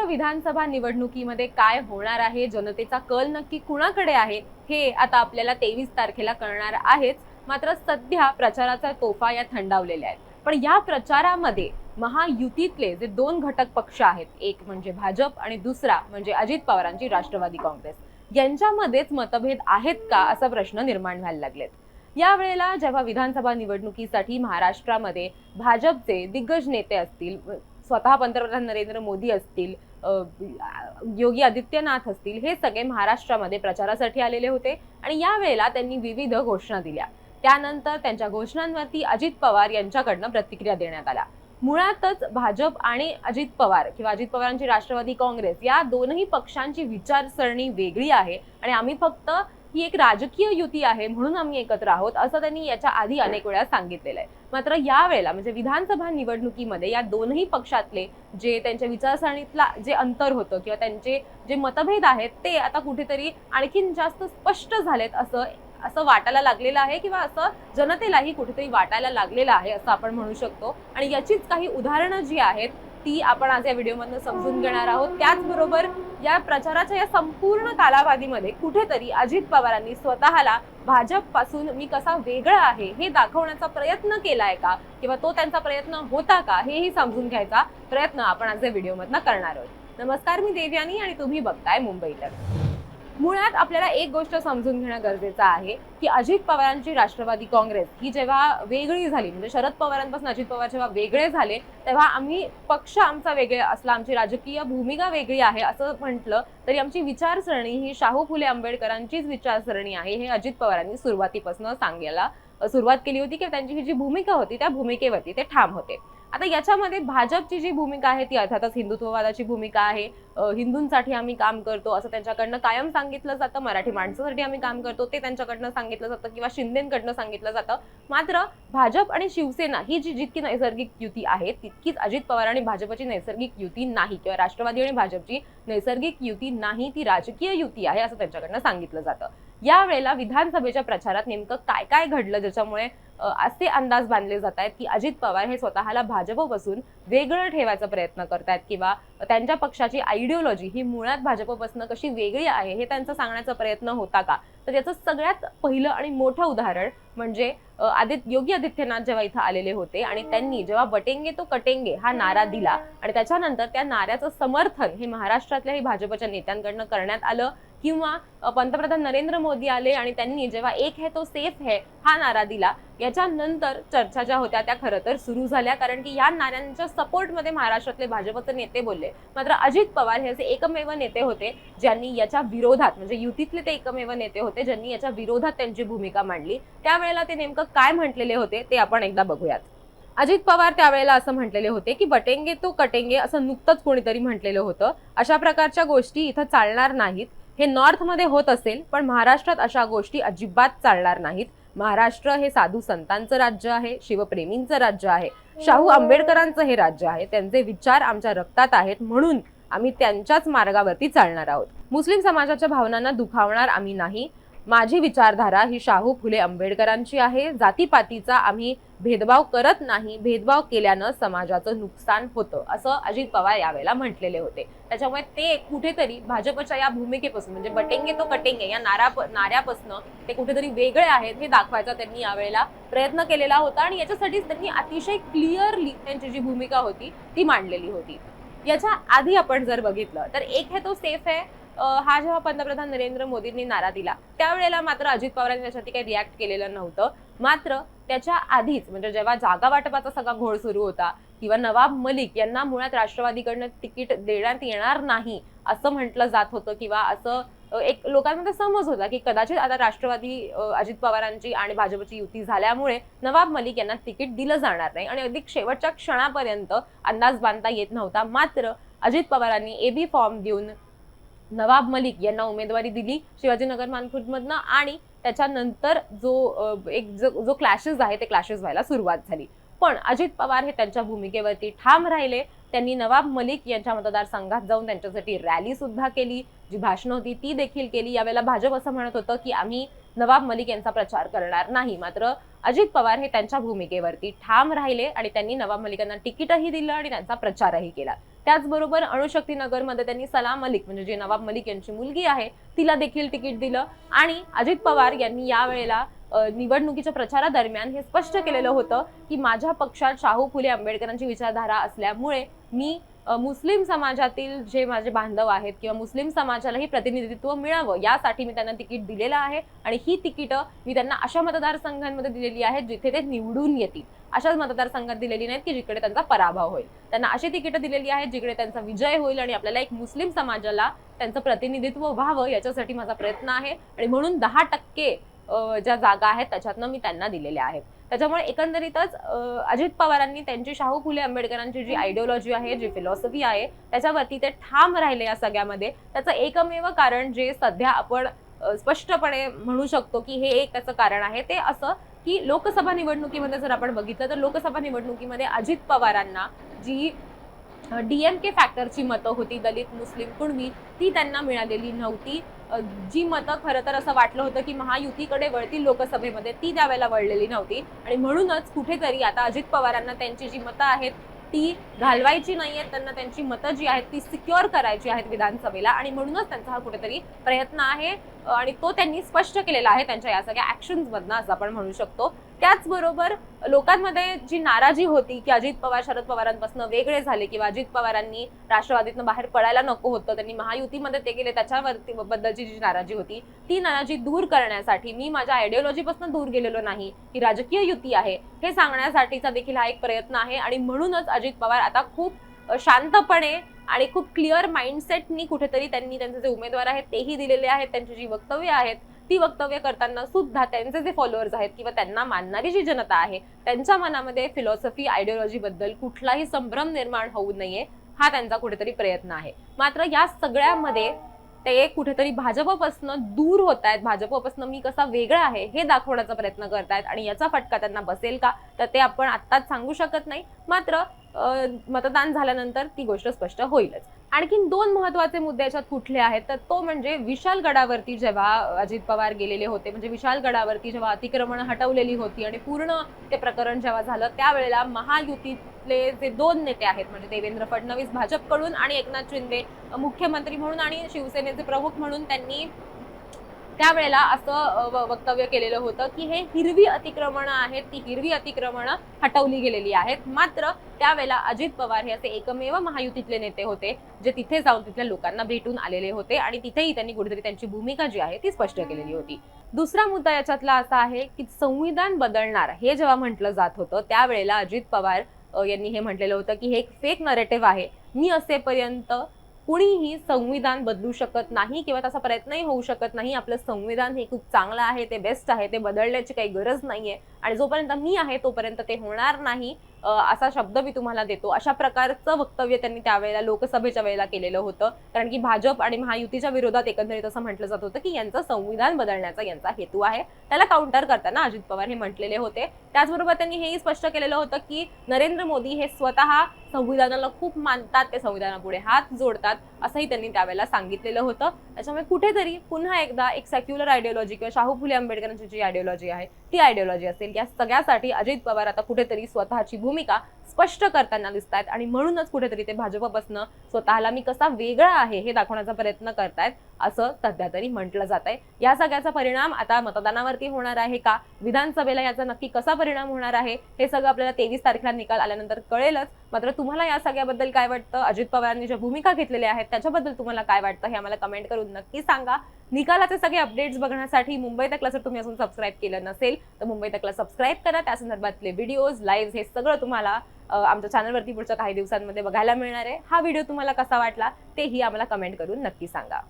महाराष्ट्र विधानसभा निवडणुकीमध्ये काय होणार आहे? जनतेचा कल नक्की कुणाकडे आहे? हे आता आपल्याला तेवीस तारखेला कळणार आहेच. मात्र सध्या प्रचाराचा तोफा या थंडावलेल्या आहेत. पण या प्रचारामध्ये महायुतीतले जे दोन घटक पक्ष आहेत एक म्हणजे भाजप आणि दुसरा म्हणजे अजित पवारांची राष्ट्रवादी काँग्रेस यांच्यामध्येच मतभेद आहेत का असा प्रश्न निर्माण व्हायला लागलेत. यावेळेला जेव्हा विधानसभा निवडणुकीसाठी महाराष्ट्रामध्ये भाजपचे दिग्गज नेते असतील स्वतः पंतप्रधान नरेंद्र मोदी असतील योगी आदित्यनाथ असतील हे सगळे महाराष्ट्रामध्ये प्रचारासाठी आलेले होते आणि यावेळेला त्यांनी विविध घोषणा दिल्या. त्यानंतर त्यांच्या घोषणांवरती अजित पवार यांच्याकडनं प्रतिक्रिया देण्यात आल्या. मुळातच भाजप आणि अजित पवार किंवा अजित पवारांची राष्ट्रवादी काँग्रेस या दोनही पक्षांची विचारसरणी वेगळी आहे आणि आम्ही फक्त ही एक राजकीय युती आहे म्हणून आम्ही एकत्र आहोत असं त्यांनी याच्या आधी अनेक वेळा सांगितलेलं आहे. मात्र यावेळेला म्हणजे विधानसभा निवडणुकीमध्ये या दोनही पक्षातले जे त्यांच्या विचारसरणीतला जे अंतर होतं किंवा त्यांचे जे मतभेद आहेत ते आता कुठेतरी आणखीन जास्त स्पष्ट झालेत असं असं वाटायला लागलेलं आहे किंवा असं जनतेलाही कुठेतरी वाटायला लागलेलं आहे असं आपण म्हणू शकतो. आणि याचीच काही उदाहरणं जी आहेत ती आपण आज या व्हिडिओमधनं समजून घेणार आहोत. त्याचबरोबर या प्रचाराच्या या संपूर्ण कालावधीमध्ये कुठेतरी अजित पवारांनी स्वतःला भाजपपासून मी कसा वेगळा आहे हे दाखवण्याचा प्रयत्न केलाय का? किंवा तो त्यांचा प्रयत्न होता का? हेही समजून घ्यायचा प्रयत्न आपण आज या व्हिडिओमधनं करणार आहोत. नमस्कार मी देवयानी आणि तुम्ही बघताय मुंबईला मुळात आपल्याला एक गोष्ट समजून घेणं गरजेचं आहे की अजित पवारांची राष्ट्रवादी काँग्रेस ही जेव्हा वेगळी झाली म्हणजे शरद पवारांपासून अजित पवार जेव्हा वेगळे झाले तेव्हा आम्ही पक्ष आमचा वेगळे असला आमची राजकीय भूमिका वेगळी आहे असं म्हटलं तरी आमची विचारसरणी ही शाहू फुले आंबेडकरांचीच विचारसरणी आहे हे अजित पवारांनी सुरुवातीपासून सांगायला सुरुवात केली होती की त्यांची ही जी भूमिका होती त्या भूमिकेवरती ते ठाम होते. आता याच्यामध्ये भाजपची जी भूमिका आहे ती अर्थातच हिंदुत्ववादाची भूमिका आहे. हिंदूंसाठी आम्ही काम करतो असं त्यांच्याकडनं कायम सांगितलं जातं. मराठी माणसासाठी आम्ही काम करतो ते त्यांच्याकडनं सांगितलं जातं किंवा शिंदेकडनं सांगितलं जातं. मात्र भाजप आणि शिवसेना ही जी जितकी नैसर्गिक युती आहे तितकीच अजित पवार आणि भाजपची नैसर्गिक युती नाही किंवा राष्ट्रवादी आणि भाजपची नैसर्गिक युती नाही ती राजकीय युती आहे असं त्यांच्याकडनं सांगितलं जातं. यावेळेला विधानसभेच्या प्रचारात नेमकं काय काय घडलं ज्याच्यामुळे असे अंदाज बांधले जात आहेत की अजित पवार हे स्वतःला भाजपपासून वेगळं ठेवायचा प्रयत्न करतायत किंवा त्यांच्या पक्षाची आयडिओलॉजी ही मुळात भाजपपासून कशी वेगळी आहे हे त्यांचा सांगण्याचा प्रयत्न होता का? तर याचं सगळ्यात पहिलं आणि मोठं उदाहरण म्हणजे आदित्य योगी आदित्यनाथ जेव्हा इथं आलेले होते आणि त्यांनी जेव्हा बटेंगे तो कटेंगे हा नारा दिला आणि त्याच्यानंतर त्या नाऱ्याचं समर्थन हे महाराष्ट्रातल्याही भाजपच्या नेत्यांकडनं करण्यात आलं किंवा पंतप्रधान नरेंद्र मोदी आले आणि त्यांनी जेव्हा एक है तो सेफ है हा नारा दिला याच्यानंतर चर्चा ज्या होत्या त्या खरं तर सुरू झाल्या. कारण की या नाऱ्यांच्या सपोर्टमध्ये महाराष्ट्रातले भाजपचे नेते बोलले. मात्र अजित पवार हे असे एकमेव नेते होते ज्यांनी याच्या विरोधात म्हणजे युतीतले ते एकमेव नेते होते ज्यांनी याच्या विरोधात त्यांची भूमिका मांडली. त्यावेळेला ते नेमकं काय म्हटलेले होते ते आपण एकदा बघूयात. अजित पवार त्यावेळेला असं म्हटलेले होते की बटेंगे तो कटेंगे असं नुकतंच कोणीतरी म्हटलेलं होतं. अशा प्रकारच्या गोष्टी इथं चालणार नाहीत. हे नॉर्थमध्ये होत असेल पण महाराष्ट्रात अशा गोष्टी अजिबात चालणार नाहीत. महाराष्ट्र हे साधू संतांचं राज्य आहे शिवप्रेमींचं राज्य आहे शाहू आंबेडकरांचं हे राज्य आहे. त्यांचे विचार आमच्या रक्तात आहेत म्हणून आम्ही त्यांच्याच मार्गावरती चालणार आहोत. मुस्लिम समाजाच्या भावनांना दुखावणार आम्ही नाही. माझी विचारधारा ही शाहू फुले आंबेडकरांची आहे. जातीपातीचा आम्ही भेदभाव करत नाही. भेदभाव केल्यानं समाजाचं नुकसान होतं असं अजित पवार यावेळेला म्हटलेले होते. त्याच्यामुळे ते कुठेतरी भाजपच्या या भूमिकेपासून म्हणजे बटेंगे तो कटेंगे या नारा नाऱ्यापासून ते कुठेतरी वेगळे आहेत हे दाखवायचा त्यांनी यावेळेला प्रयत्न केलेला होता आणि याच्यासाठीच त्यांनी अतिशय क्लिअरली त्यांची जी भूमिका होती ती मांडलेली होती. याच्या आधी आपण जर बघितलं तर एक हे तो सेफ आहे हा जेव्हा पंतप्रधान नरेंद्र मोदींनी नारा दिला त्यावेळेला मात्र अजित पवारांनी त्याच्यावरती काही रिॲक्ट केलेलं नव्हतं. मात्र त्याच्या आधीच म्हणजे जेव्हा जागा वाटपाचा सगळा घोळ सुरू होता किंवा नवाब मलिक यांना मुळात राष्ट्रवादीकडनं तिकीट देण्यात येणार नाही असं म्हटलं जात होतं किंवा असं एक लोकांमध्ये समज होता की कदाचित आता राष्ट्रवादी अजित पवारांची आणि भाजपची युती झाल्यामुळे नवाब मलिक यांना तिकीट दिलं जाणार नाही आणि अगदी शेवटच्या क्षणापर्यंत अंदाज बांधता येत नव्हता. मात्र अजित पवारांनी एबी फॉर्म देऊन नवाब मलिक यांना उमेदवारी दिली शिवाजीनगर मानखुर्दमधनं आणि त्याच्यानंतर जो एक जो जो क्लॅशेस आहे ते क्लॅशेस व्हायला सुरुवात झाली. पण अजित पवार हे त्यांच्या भूमिकेवरती ठाम राहिले. त्यांनी नवाब मलिक यांच्या मतदारसंघात जाऊन त्यांच्यासाठी रॅली सुद्धा केली. जी भाषणं होती ती देखील केली. यावेळेला भाजप असं म्हणत होतं की आम्ही नवाब मलिक यांचा प्रचार करणार नाही. मात्र अजित पवार हे त्यांच्या भूमिकेवरती ठाम राहिले आणि त्यांनी नवाब मलिकांना तिकीटही दिलं आणि त्यांचा प्रचारही केला. त्याचबरोबर अणुशक्ती नगरमध्ये त्यांनी सलाम मलिक म्हणजे जे नवाब मलिक यांची मुलगी आहे तिला देखील तिकीट दिलं. आणि अजित पवार यांनी यावेळेला अ, निवडणुकीच्या प्रचारादरम्यान हे स्पष्ट केलेलं होतं की माझ्या पक्षात शाहू फुले आंबेडकरांची विचारधारा असल्यामुळे मी मुस्लिम समाजातील जे माझे बांधव आहेत किंवा मुस्लिम समाजालाही प्रतिनिधित्व मिळावं यासाठी मी त्यांना तिकीट दिलेलं आहे. आणि ही तिकीटं मी त्यांना अशा मतदारसंघांमध्ये दिलेली आहेत जिथे ते निवडून येतील. अशाच मतदारसंघात दिलेली नाहीत की जिकडे त्यांचा पराभव होईल. त्यांना अशी तिकीटं दिलेली आहेत जिकडे त्यांचा विजय होईल आणि आपल्याला एक मुस्लिम समाजाला त्यांचं प्रतिनिधित्व व्हावं याच्यासाठी माझा प्रयत्न आहे. आणि म्हणून दहा टक्के ज्या जागा आहेत त्याच्यातनं मी त्यांना दिलेल्या आहेत. त्याच्यामुळे एकंदरीतच अजित पवारांनी त्यांची शाहू फुले आंबेडकरांची जी आयडिओलॉजी आहे जी फिलॉसॉफी आहे त्याच्यावरती ते ठाम राहिले या सगळ्यामध्ये. त्याचं एकमेव कारण जे सध्या आपण स्पष्टपणे म्हणू शकतो की हे एक त्याचं कारण आहे ते असं की लोकसभा निवडणुकीमध्ये जर आपण बघितलं तर लोकसभा निवडणुकीमध्ये अजित पवारांना जी डीएमके फॅक्टरची मतं होती दलित मुस्लिम कुणबी ती त्यांना मिळालेली नव्हती. जी मतं खरं तर असं वाटलं होतं की महायुतीकडे वळतील लोकसभेमध्ये ती त्यावेळेला वळलेली नव्हती. आणि म्हणूनच कुठेतरी आता अजित पवारांना त्यांची जी मतं आहेत ती घालवायची नाहीयेत त्यांना त्यांची मतं जी आहेत ती सिक्युअर करायची आहेत विधानसभेला. आणि म्हणूनच त्यांचा हा कुठेतरी प्रयत्न आहे. आणि तो त्यांनी स्पष्ट केलेला आहे त्यांच्या या सगळ्या ऍक्शन्स मधनं असं आपण म्हणू शकतो. त्याचबरोबर लोकांमध्ये जी नाराजी होती की अजित पवार शरद पवारांपासून वेगळे झाले किंवा अजित पवारांनी राष्ट्रवादीतनं बाहेर पडायला नको होतं त्यांनी महायुतीमध्ये ते गेले त्याच्यावरती बद्दलची जी नाराजी होती ती नाराजी दूर करण्यासाठी मी माझ्या आयडिओलॉजीपासून दूर गेलेलो नाही ही राजकीय युती आहे हे सांगण्यासाठीचा देखील हा एक प्रयत्न आहे आणि म्हणूनच अजित पवार आता खूप शांतपणे आणि खूप क्लिअर माइंडसेटनी कुठेतरी त्यांनी त्यांचे जे उमेदवार आहेत तेही दिलेले आहेत त्यांची जी वक्तव्य आहेत ती वक्तव्य करताना सुद्धा त्यांचे जे फॉलोअर्स आहेत किंवा त्यांना मानणारी जी जनता आहे त्यांच्या मनामध्ये फिलॉसॉफी आयडिओलॉजी बद्दल कुठलाही संभ्रम निर्माण होऊ नये हा त्यांचा कुठेतरी प्रयत्न आहे. मात्र या सगळ्यामध्ये ते कुठेतरी भाजपपासून दूर होत आहेत. भाजपपासून मी कसा वेगळा आहे हे दाखवण्याचा प्रयत्न करतायत आणि याचा फटका त्यांना बसेल का तर ते आपण आत्ताच सांगू शकत नाही. मात्र मतदान झाल्यानंतर ती गोष्ट स्पष्ट होईलच. आणखीन दोन महत्त्वाचे मुद्दे याच्यात कुठले आहेत? तर तो म्हणजे विशाल गडावरती जेव्हा अजित पवार गेलेले होते म्हणजे विशाल गडावरती जेव्हा अतिक्रमण हटवलेली होती आणि पूर्ण ते प्रकरण जेव्हा झालं त्यावेळेला महायुतीतले जे दोन नेते आहेत म्हणजे देवेंद्र फडणवीस भाजपकडून आणि एकनाथ शिंदे मुख्यमंत्री म्हणून आणि शिवसेनेचे प्रमुख म्हणून त्यांनी त्यावेळेला असं वक्तव्य केलेलं होतं की हे हिरवी अतिक्रमणं आहेत ती हिरवी अतिक्रमणं हटवली गेलेली आहेत. मात्र त्यावेळेला अजित पवार हे असे एकमेव महायुतीतले नेते होते जे तिथे जाऊन तिथल्या लोकांना भेटून आलेले होते आणि तिथेही त्यांनी कुठेतरी त्यांची भूमिका जी आहे ती स्पष्ट केलेली होती. दुसरा मुद्दा याच्यातला असा आहे की संविधान बदलणार हे जेव्हा म्हटलं जात होतं त्यावेळेला अजित पवार यांनी हे म्हटलेलं होतं की हे एक फेक नरेटिव्ह आहे. मी असेपर्यंत कुणीही संविधान बदलू शकत नाही किंवा तसा प्रयत्नही होऊ शकत नाही. आपलं संविधान हे खूप चांगलं आहे ते बेस्ट आहे ते बदलण्याची काही गरज नाहीये. आणि जोपर्यंत मी आहे तोपर्यंत ते होणार नाही. असा शब्द मी तुम्हाला देतो. अशा प्रकारचं वक्तव्य त्यांनी त्यावेळेला लोकसभेच्या वेळेला केलेलं होतं. कारण की भाजप आणि महायुतीच्या विरोधात एकंदरीत असं म्हटलं जात होतं की यांचं संविधान बदलण्याचा यांचा हेतू आहे. त्याला काउंटर करताना अजित पवार हे म्हटलेले होते. त्याचबरोबर त्यांनी हेही स्पष्ट केलेलं होतं की नरेंद्र मोदी हे स्वतः संविधानाला खूप मानतात ते संविधानापुढे हात जोडतात असंही त्यांनी त्यावेळेला सांगितलेलं होतं. त्याच्यामुळे कुठेतरी पुन्हा एकदा एक सेक्युलर आयडिओलॉजी किंवा शाहू फुले आंबेडकरांची जी आयडिओलॉजी आहे ती आयडिओलॉजी असेल. या सगळ्यासाठी अजित पवार आता कुठेतरी स्वतःची भूमिका स्पष्ट करताना दिसत आहेत आणि म्हणूनच कुठेतरी ते भाजपपासून स्वतःला मी कसा वेगळा आहे हे दाखवण्याचा प्रयत्न करतायत. असं सध्या तरी म्हटलं जात आहे. या सगळ्याचा परिणाम आता मतदानावरती होणार आहे का? विधानसभेला याचा नक्की कसा परिणाम होणार आहे? हे सगळं आपल्याला तेवीस तारखेला निकाल आल्यानंतर कळेलच. मात्र तुम्हाला या सगळ्याबद्दल काय वाटतं? अजित पवारांनी ज्या भूमिका घेतलेल्या आहेत त्याच्याबद्दल तुम्हाला काय वाटतं? हे आम्हाला कमेंट करून नक्की सांगा. निकालाचे सगळे अपडेट्स बघण्यासाठी मुंबई तकला जर तुम्ही अजून सबस्क्राईब केलं नसेल तर मुंबई तकला सबस्क्राईब करा. त्या संदर्भातले व्हिडिओज लाईव्ह हे सगळं तुम्हाला आमच्या चॅनलवरती पुढच्या काही दिवसांमध्ये बघायला मिळणार आहे. हा व्हिडिओ तुम्हाला कसा वाटला? तेही आम्हाला कमेंट करून नक्की सांगा.